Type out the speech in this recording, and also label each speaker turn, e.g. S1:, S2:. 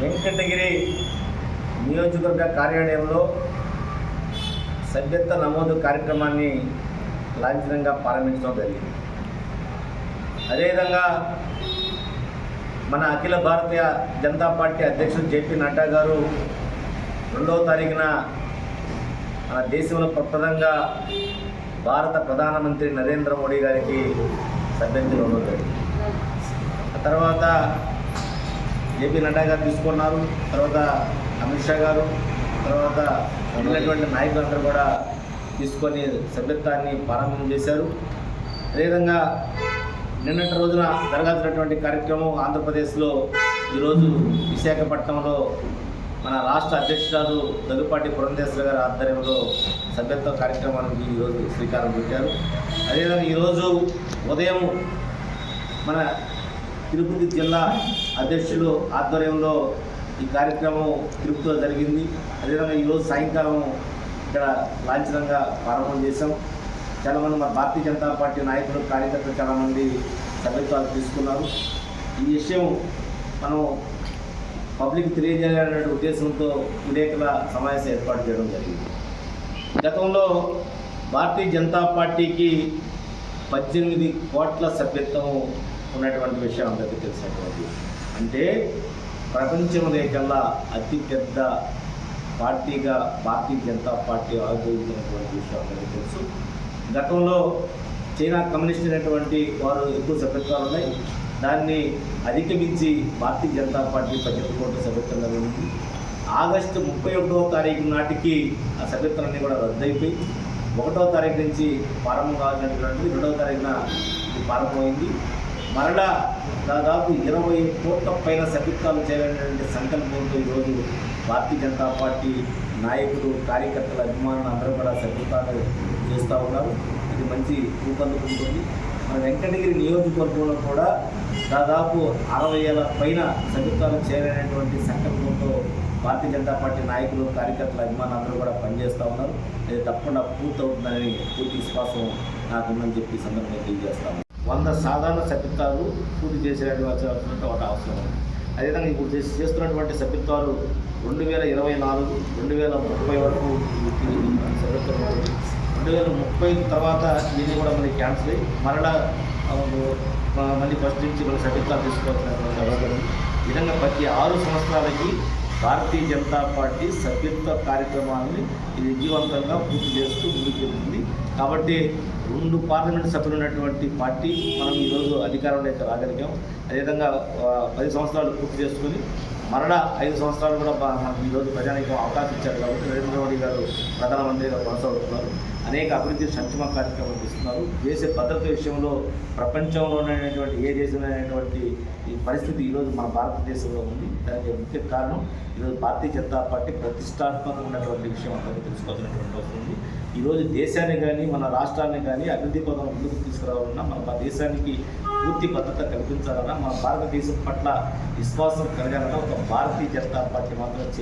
S1: వెంకటగిరి నియోజకవర్గ కార్యాలయంలో సభ్యత్వ నమోదు కార్యక్రమాన్ని లాంఛనంగా ప్రారంభించడం జరిగింది. అదేవిధంగా మన అఖిల భారతీయ జనతా పార్టీ అధ్యక్షుడు జేపీ నడ్డా గారు రెండవ తారీఖున మన దేశంలో ప్రప్రదంగా భారత ప్రధానమంత్రి నరేంద్ర మోడీ గారికి సభ్యత్వం ఇవ్వడం జరిగింది. ఆ తర్వాత జేపీ నడ్డా గారు తీసుకున్నారు. తర్వాత అమిత్ షా గారు తర్వాత ఉన్నటువంటి నాయకులందరూ కూడా తీసుకొని సభ్యత్వాన్ని ప్రారంభం చేశారు. అదేవిధంగా నిన్నటి రోజున జరగాల్సినటువంటి కార్యక్రమం ఆంధ్రప్రదేశ్లో ఈరోజు విశాఖపట్నంలో మన రాష్ట్ర అధ్యక్షురాలు దగ్గుపాటి పురంధేశ్వర గారి ఆధ్వర్యంలో సభ్యత్వ కార్యక్రమానికి ఈరోజు శ్రీకారం పెట్టారు అదేవిధంగా ఈరోజు ఉదయం మన తిరుపతి జిల్లా అధ్యక్షులు ఆధ్వర్యంలో ఈ కార్యక్రమం తిరుపతిలో జరిగింది. అదేవిధంగా ఈరోజు సాయంకాలం ఇక్కడ లాంఛనంగా ప్రారంభం చేశాం. చాలామంది మన భారతీయ జనతా పార్టీ నాయకులు కార్యకర్తలు చాలామంది సభ్యత్వాలు తీసుకున్నారు. ఈ విషయం మనం పబ్లిక్ తెలియజేయాలనే ఉద్దేశంతో విలేకరుల సమావేశం ఏర్పాటు చేయడం జరిగింది. గతంలో భారతీయ జనతా పార్టీకి పద్దెనిమిది కోట్ల సభ్యత్వం ఉన్నటువంటి విషయం అందరికీ తెలిసినటువంటి అంటే ప్రపంచంలో కల్లా అతిపెద్ద పార్టీగా భారతీయ జనతా పార్టీ ఆవిర్భవించినటువంటి విషయం అందరికీ తెలుసు. గతంలో చైనా కమ్యూనిస్ట్ అయినటువంటి వారు ఎక్కువ సభ్యత్వాలు ఉన్నాయి. దాన్ని అధిగమించి భారతీయ జనతా పార్టీ పద్దెనిమిది కోట్ల సభ్యత్వం ఉంది. ఆగస్టు ముప్పై ఒకటో తారీఖు నాటికి ఆ సభ్యత్వాలన్నీ కూడా రద్దయిపోయి ఒకటో తారీఖు నుంచి ప్రారంభం కావాల్సినటువంటిది రెండవ తారీఖున ఇది ప్రారంభమైంది. మరలా దాదాపు ఇరవై కోట్ల పైన సభ్యత్వాలు చేయాలనేటువంటి సంకల్పంతో ఈరోజు భారతీయ జనతా పార్టీ నాయకులు కార్యకర్తల అభిమానులు అందరూ కూడా సభ్యత్వాలు చేస్తూ ఉన్నారు. ఇది మంచి రూపొందుకుంటుంది. మన వెంకటగిరి నియోజకవర్గంలో కూడా దాదాపు అరవై ఏళ్ళ పైన సభ్యత్వాలు చేయాలనేటువంటి సంకల్పంతో భారతీయ జనతా పార్టీ నాయకులు కార్యకర్తల అభిమానులు కూడా పనిచేస్తూ ఉన్నారు. ఇది తప్పకుండా పూర్తవుతుందని పూర్తి విశ్వాసం నాకుందని చెప్పి సందర్భంగా తెలియజేస్తాము వంద సాధారణ సభ్యత్వాలు పూర్తి చేసేటువంటి ఒక అవసరం ఉంది. అదేవిధంగా ఇప్పుడు చేస్తున్నటువంటి సభ్యత్వాలు రెండు వేల ఇరవై నాలుగు రెండు వేల ముప్పై వరకు సభ్యత్వం రెండు వేల ముప్పై తర్వాత ఇవన్నీ కూడా మళ్ళీ క్యాన్సిల్ అయ్యి మరలా మళ్ళీ ఫస్ట్ నుంచి మళ్ళీ సభ్యత్వాలు తీసుకోవాల్సినటువంటి అవసరం విధంగా ప్రతి ఆరు సంవత్సరాలకి భారతీయ జనతా పార్టీ సభ్యత్వ కార్యక్రమాన్ని ఇది విజయవంతంగా పూర్తి చేస్తూ ముందుకెళ్తుంది. కాబట్టి రెండు పార్లమెంట్ సభ్యులు ఉన్నటువంటి పార్టీ మనం ఈరోజు అధికారంలోకి రాగలిగాం. అదేవిధంగా పది సంవత్సరాలు పూర్తి చేసుకొని మరలా ఐదు సంవత్సరాలు కూడా మనకు ఈరోజు ప్రజానికి అవకాశం ఇచ్చారు కాబట్టి నరేంద్ర మోడీ గారు ప్రధానమంత్రిగా కొనసాగుతున్నారు. అనేక అభివృద్ధి సంక్షేమ కార్యక్రమాలు ఇస్తున్నారు దేశ భద్రత విషయంలో ప్రపంచంలో ఉన్నటువంటి ఏ దేశమైనటువంటి ఈ పరిస్థితి ఈరోజు మన భారతదేశంలో ఉంది. దానికి ముఖ్య కారణం ఈరోజు భారతీయ జనతా పార్టీ ప్రతిష్టాత్మకంగా ఉన్నటువంటి విషయం అందరికీ తెలుసుకోవాల్సినటువంటి అవసరం ఉంది. ఈరోజు దేశాన్ని కానీ మన రాష్ట్రాన్ని కానీ అభివృద్ధి పదం ముందుకు తీసుకురావాలన్నా మన దేశానికి పూర్తి భద్రత కల్పించాలన్నా మన భారతదేశం పట్ల విశ్వాసం కలగాలన్నా ఒక భారతీయ జనతా పార్టీ మాత్రం